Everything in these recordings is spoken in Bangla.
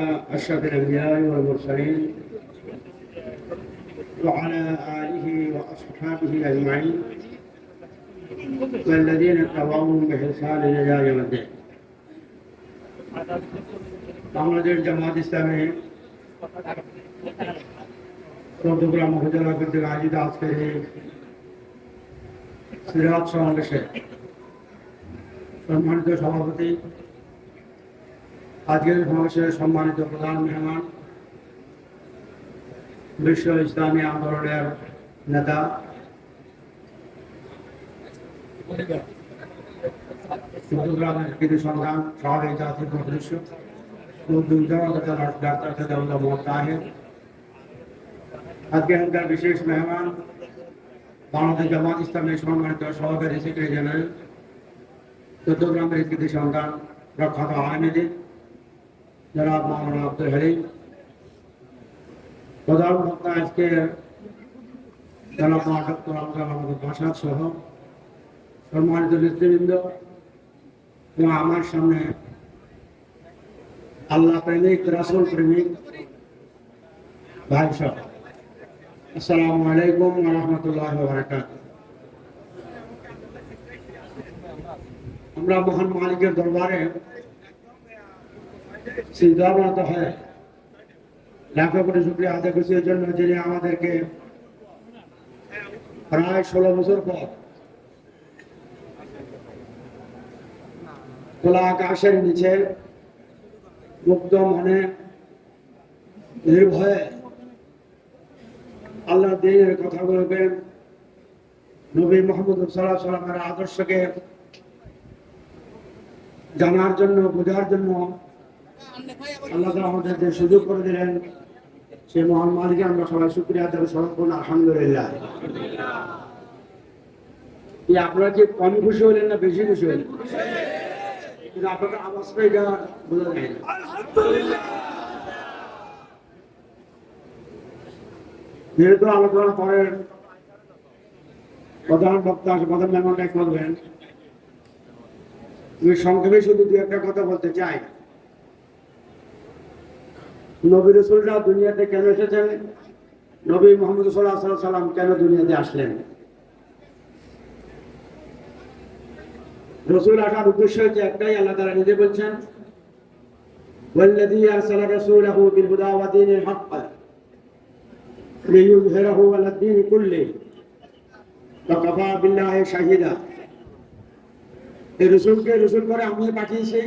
أشرف الأنبياء والمرسلين وعلى آله وأصحابه أجمعين والذين اتبعوهم بإحسان إلى يوم الدين বাংলাদেশ জামাত ইসলামে চৌদ্দগ্রাম উপজেলা কর্তৃক আয়োজিত আজকের এই সিরাজ সমাবেশে সম্মানিত সভাপতি আজকের সমাবেশে সম্মানিত প্রধান মেহমান বিশ্ব ইসলামী আন্দোলনের নেতা চৌদ্দগ্রামের কৃতি সন্ধান শহরের জাতির সদস্য ডাক্তার সাদাউল্লাহ মোহাম্মদ তাহের আজকে এখানকার বিশেষ মেহমান বাংলাদেশ জামাত ইসলামের সম্মানিত সহকারী সেক্রেটারি জেনারেল চৌদ্দগ্রামের কৃতি সন্তান প্রখ্যাত আহমেদী জনাব মোহাম্মদ আব্দুল হালিম প্রধান বক্তা আজকে জনাব ডক্টর আব্দুল আহমদ বাসাদ সহ সম্মানিত নেতৃবৃন্দ এবং আমার সামনে আল্লাহ প্রেমিক রাসুল প্রেমিক ভাই সব আসসালামু আলাইকুম রহমতুল্লাহ বারাকাত আমরা মহান মালিকের দরবারে সিদ্ধান্ত হয়। লাখো কোটি শুক্রিয়া আদায় করছি এর জন্য যিনি আমাদেরকে প্রায় ষোলো বছর পর খোলা আকাশের নিচে মুক্ত মনে নির্ভয়ে আল্লাহ দিনের কথা বলবেন। নবী মোহাম্মদ সাল্লাহ সাল্লামের আদর্শকে জানার জন্য, বোঝার জন্য আল্লাহ আমাদের যে সুযোগ করে দিলেন। সে মহান মালিকে আমরা সবাই শুক্রিয়া দেবো সর্বক্ষণ আলহামদুলিল্লাহ। আপনারা কি কম খুশি হলেন না বেশি খুশি হলেন? যেহেতু আলোচনা পরের প্রধান বক্তা প্রধান মেহমানটাই করবেন। আমি সংক্ষেপে শুধু দু একটা কথা বলতে চাই। নবী রসুলরা দুনিয়াতে কেন এসেছেন নবী মোহাম্মদ সাল্লাহ সাল্লাম কেন দুনিয়াতে আসলেন রসুল আসার উদ্দেশ্য হচ্ছে একটাই আল্লাহ তারা নিজে বলছেন والذي أرسل رسوله بالهدى ودين الحق ليظهره على الدين كله وكفى بالله شهيدا এই রসুলকে রসুল করে আমি পাঠিয়েছি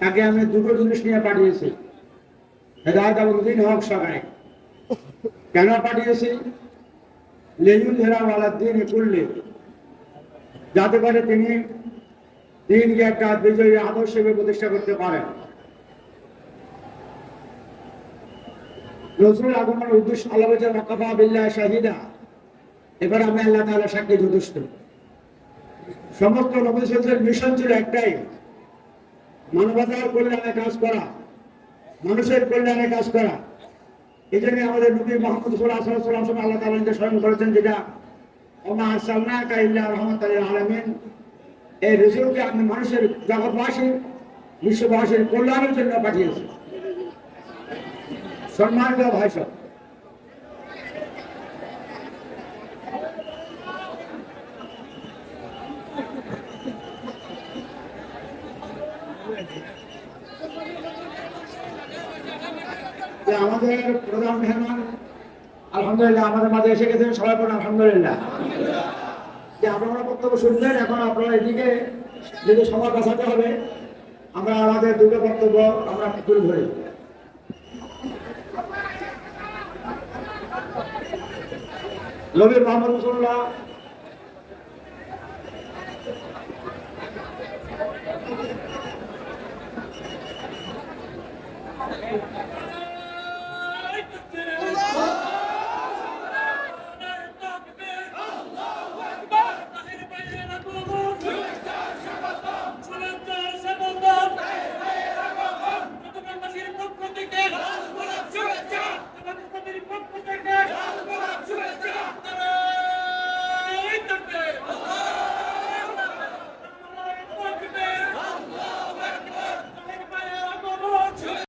তাকে আমি দুটো জিনিস নিয়ে পাঠিয়েছি হেদায়ত আবুদ্দিন হক সবাই কেন পাঠিয়েছি? লেজুল হেরা দিন করলে যাতে করে তিনি দিনকে একটা বিজয়ী আদর্শ প্রতিষ্ঠা করতে পারেন। রসুল আগমনের উদ্দেশ্য আল্লাহ রকাফা বিল্লাহ শাহিদা। এবার আমি আল্লাহ তাআলা সাক্ষী যথেষ্ট সমস্ত নবীদের মিশন ছিল একটাই। মানবতার কল্যাণে কাজ করা। মানুষের কল্যাণে কাজ করা। এই জন্য আমাদের নবী মোহাম্মদ সাল্লাহাম সঙ্গে আল্লাহ তাআলা নিজে স্মরণ করেছেন যেটা আলমিন। এই রসুলকে আমি মানুষের জগৎবাসীর বিশ্ববাসীর কল্যাণের জন্য পাঠিয়েছি সম্মানিত ভাই যে আমাদের প্রধান মেহমান, আলহামদুলিল্লাহ আমাদের মাঝে এসে গেছেন, সবাই পড়েন আলহামদুলিল্লাহ। যে আপনারা বক্তব্য শুনলেন, এখন আপনারা এদিকে যদি সময় বাঁচাতে হবে। আমরা আমাদের দুটো বক্তব্য আমরা তুলে ধরি। নবী মোহাম্মদ রসুল্লাহ